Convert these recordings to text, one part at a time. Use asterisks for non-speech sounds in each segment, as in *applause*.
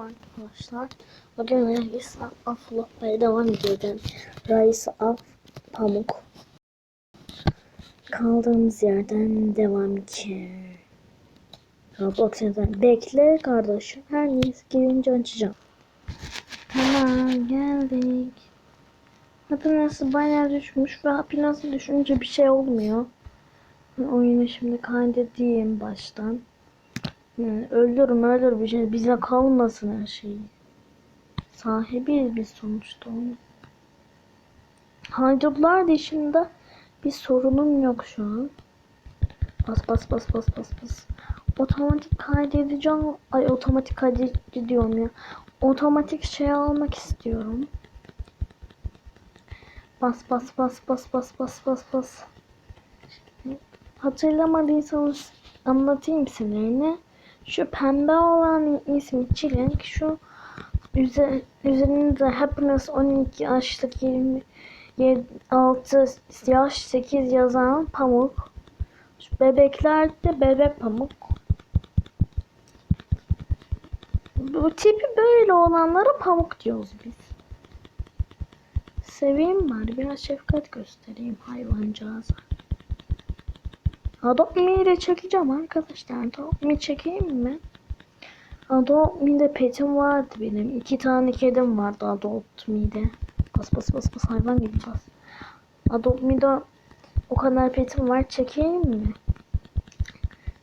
arkadaşlar. Bugün Reis Af Lokma'ya devam edeceğim. Reis Af Pamuk. Kaldığımız yerden devam ki. Roblox yazan. Bekle kardeşim. Her neyse girince açacağım. Tamam geldik. Happiness'ı bayağı düşmüş ve Happiness'ı düşünce bir şey olmuyor. Oyunu şimdi kaydedeyim baştan. Yani öldürüm öldür bir şey bize kalmasın her şey. Sahibiyiz biz sonuçta onu. Haydutlar dışında bir sorunum yok şu an. Bas bas bas bas bas bas. Otomatik kaydedeceğim. Ay otomatik kaydedici diyorum ya. Otomatik şey almak istiyorum. Bas bas bas bas bas bas bas bas. Hatırlamadıysanız anlatayım sinirini. Şu pembe olan ismi Çilek. Şu üzer, üzerinde Happiness 12 yaşlık 26 yaş 8 yazan pamuk. Şu bebekler de bebek pamuk. Bu tipi böyle olanlara pamuk diyoruz biz. Seveyim bari biraz şefkat göstereyim hayvancağıza. Adopt Me'yi çekeceğim arkadaşlar. Adopt Me çekeyim mi? Adopt Me'de petim vardı benim. İki tane kedim vardı Adopt Me'de. Bas bas bas bas hayvan gibi bas. Adopt Me'de o kadar petim var. Çekeyim mi?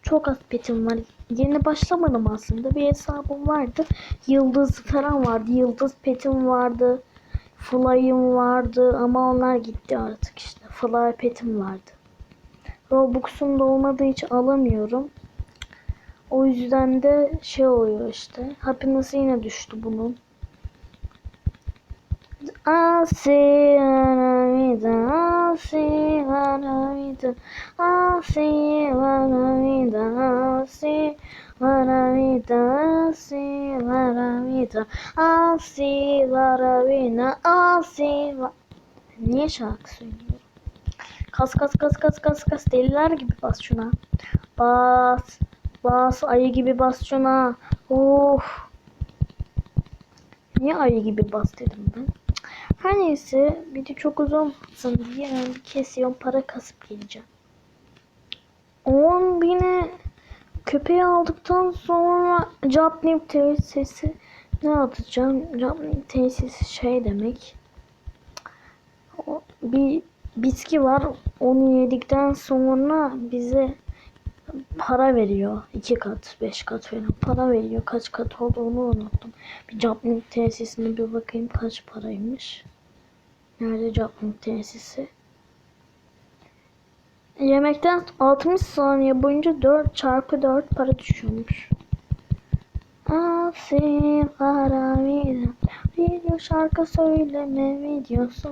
Çok az petim var. Yeni başlamadım aslında. Bir hesabım vardı. Yıldız falan vardı. Yıldız petim vardı. Fly'ım vardı ama onlar gitti artık işte. Fly petim vardı. Robux'um da olmadığı için alamıyorum. O yüzden de şey oluyor işte. Happiness'ı yine düştü bunun. Asivanamida, Asivanamida, Asivanamida, Asivanamida, Asivanamida, Asivanamida, Asivanamida. Niye şarkı söylüyor? Kas kas kas kas kas kas deliler gibi bas şuna. Bas. Bas ayı gibi bas şuna. Of. Niye ayı gibi bas dedim ben. Her neyse video çok uzun olmasın diye ben bir kesiyorum para kasıp geleceğim. 10 bine köpeği aldıktan sonra Joplin tesisi ne atacağım? Joplin tesisi şey demek. Bir bitki var. Onu yedikten sonra bize para veriyor. iki kat, beş kat falan para veriyor. Kaç kat olduğunu unuttum. Bir Joplin tesisine bir bakayım kaç paraymış. Nerede Joplin tesisi? Yemekten 60 saniye boyunca 4 çarpı 4 para düşüyormuş. Asi para. Video şarkı söyleme videosu.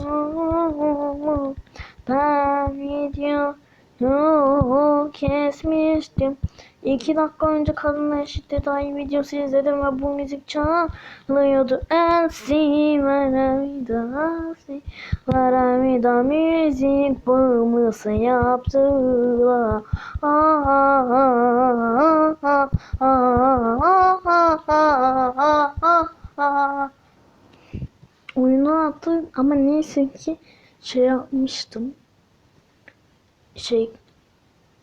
Ben video no, kesmiştim. İki dakika önce kadınla eşit detay videosu izledim ve bu müzik çalıyordu. Elsi varamida, si varamida müzik bağımlısı yaptılar. Ah, ah, ah, ah, ah, ah, ah, ah, ah, ah. Oyunu attım ama neyse ki şey yapmıştım. Şey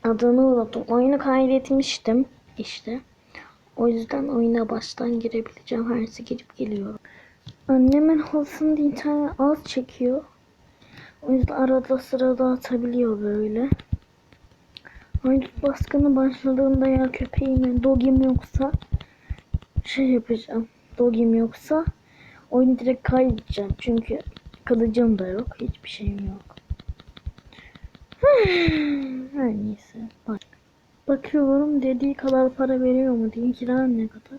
adını unuttum. Oyunu kaydetmiştim işte. O yüzden oyuna baştan girebileceğim. Her şey girip geliyorum. Annemin halısında internet az çekiyor. O yüzden arada sırada atabiliyor böyle. Haydut baskını başladığında ya köpeğim, dogim yoksa şey yapacağım. Dogim yoksa oyunu direkt kaydedeceğim. Çünkü kılıcım da yok. Hiçbir şeyim yok. *sighs* Her neyse. Bak. Bakıyorum dediği kadar para veriyor mu diye kira ne kadar.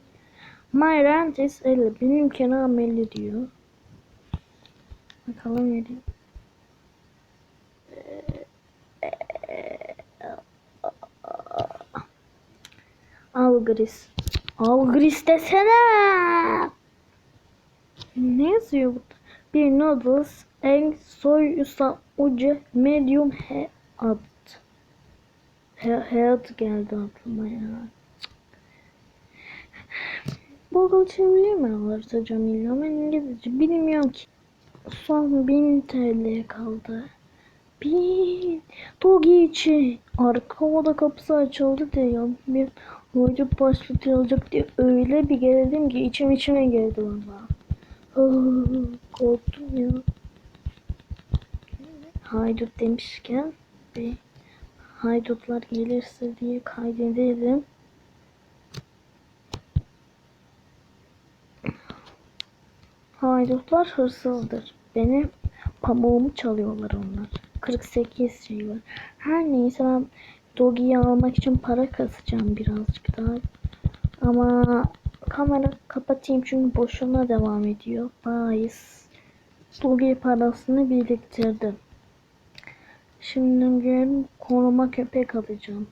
My rent is 50. Benim kiram 50 diyor. Bakalım vereyim. Algris. Algris desene. Ne yazıyor burada? Bir noodles, egg, soy usa, ucu, medium. He, head geldi aklıma ya. Google çeviriyi mi anlatacağım illa ben İngilizce bilmiyorum ki. Son 1000 TL kaldı. 1000 Dogi için arka oda kapısı açıldı diye ya. Bir hoca başlatılacak diye öyle bir geldim ki içim içime geldi valla. Korktum ya. Haydut demişken bir haydutlar gelirse diye kaydedelim. Haydutlar hırsızdır. Benim pamuğumu çalıyorlar onlar. 48 şey var. Her neyse ben Dogi'yi almak için para kasacağım birazcık daha. Ama kamera kapatayım çünkü boşuna devam ediyor. Bahis. Dogi parasını biriktirdim. Şimdi gelin koruma köpek alacağım.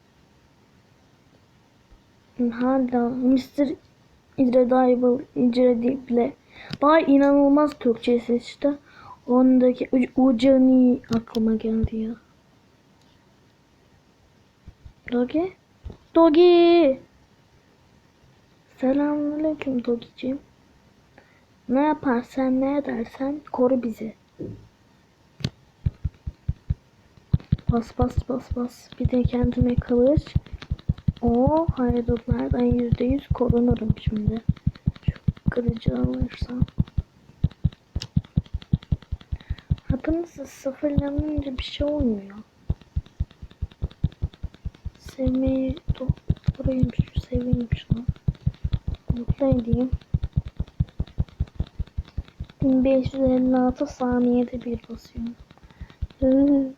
Hala Mr. Incredible, Incredible. Daha inanılmaz Türkçesi işte. Ondaki Ucani aklıma geldi ya. Dogi? Dogi! Selamünaleyküm Dogicim. Ne yaparsan ne edersen koru bizi. Bas bas bas bas. Bir de kendime kılıç. O haydutlardan yüzde yüz korunurum şimdi. Şu kılıcı alırsam. Hapınızı sıfırlanınca bir şey olmuyor. Sevmeyi burayım şu seveyim şunu. Mutlu edeyim. 1556 saniyede bir basıyorum. Hı.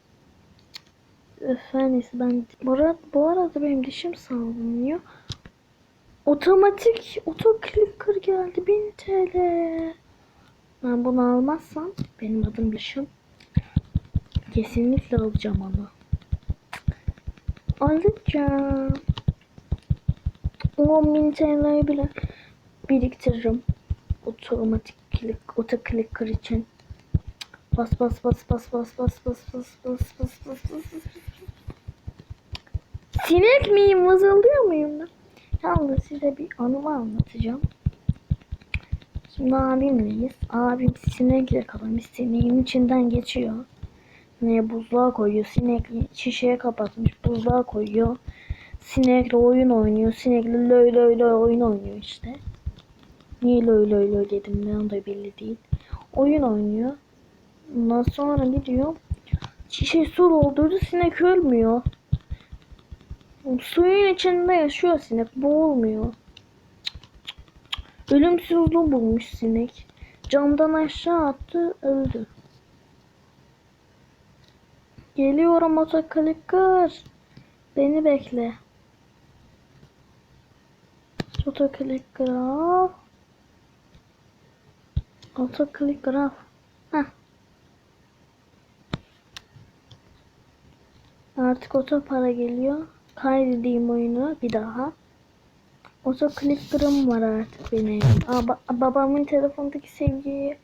Efendisi ben bu arada, bu arada benim dişim sallanıyor. Otomatik otoclicker geldi 1000 TL. Ben bunu almazsam benim adım dişim. Kesinlikle alacağım onu. Alacağım. 10.000 TL'yi bile biriktiririm. Otomatik click, otoclicker için. Bas bas bas bas bas bas bas bas bas bas bas bas bas. Sinek miyim? Vızıldıyor muyum ben? Yalnız size bir anımı anlatacağım. Şimdi abimleyiz. Abim sinekle kalmış. Sineğin içinden geçiyor. Ne buzluğa koyuyor. Sinek şişeye kapatmış. Buzluğa koyuyor. Sinekle oyun oynuyor. Sinekle löy löy löy oyun oynuyor işte. Niye löy löy löy dedim ben de belli değil. Oyun oynuyor. Ondan sonra gidiyor. Şişe su doldurdu. Sinek ölmüyor. Suyun içinde yaşıyor sinek. Boğulmuyor. Ölümsüzlüğü bulmuş sinek. Camdan aşağı attı. Öldü. Geliyorum otoklikker. Beni bekle. Otoklikker al. Otoklikker al. Heh. Artık oto para geliyor. Kaydedeyim oyunu bir daha. Otoclicker'ım var artık benim. Aa, ba- babamın telefondaki sevgiye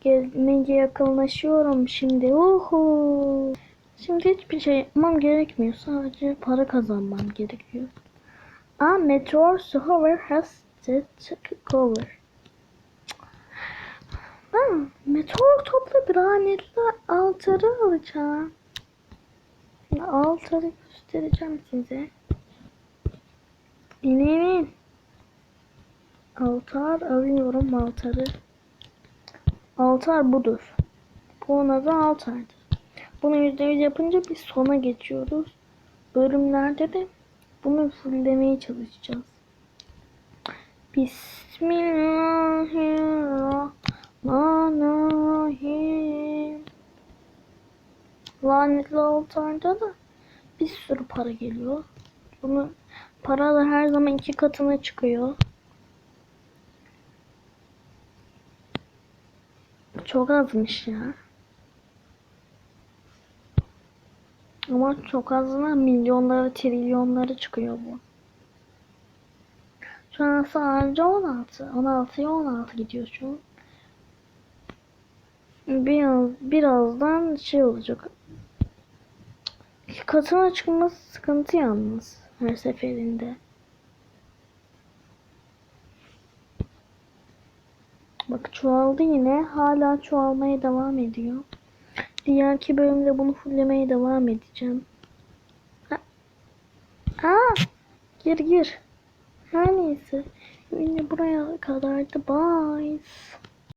gelmeye yakınlaşıyorum şimdi. Uhu. Şimdi hiçbir şey yapmam gerekmiyor. Sadece para kazanmam gerekiyor. Aa, Meteor Hover has to take over. Ben meteor topla bir lanetli altarı alacağım. Şimdi altarı göstereceğim size. İnenin. Altar alıyorum altarı. Altar budur. Bunun adı altardır. Bunu %100 yapınca biz sona geçiyoruz. Bölümlerde de bunu fulllemeye çalışacağız. Bismillahirrahmanirrahim. Lanetli altarda da bir sürü para geliyor. Bunu para da her zaman iki katına çıkıyor. Çok azmış ya. Ama çok azına milyonları, trilyonları çıkıyor bu. Şu an sadece 16. 16'ya 16 gidiyor şu an. Biraz, birazdan şey olacak. Katına çıkması sıkıntı yalnız her seferinde. Bak çoğaldı yine. Hala çoğalmaya devam ediyor. Diğerki bölümde bunu fullemeye devam edeceğim. Ha. Aa, gir gir. Her neyse. Yine buraya kadardı. Bye.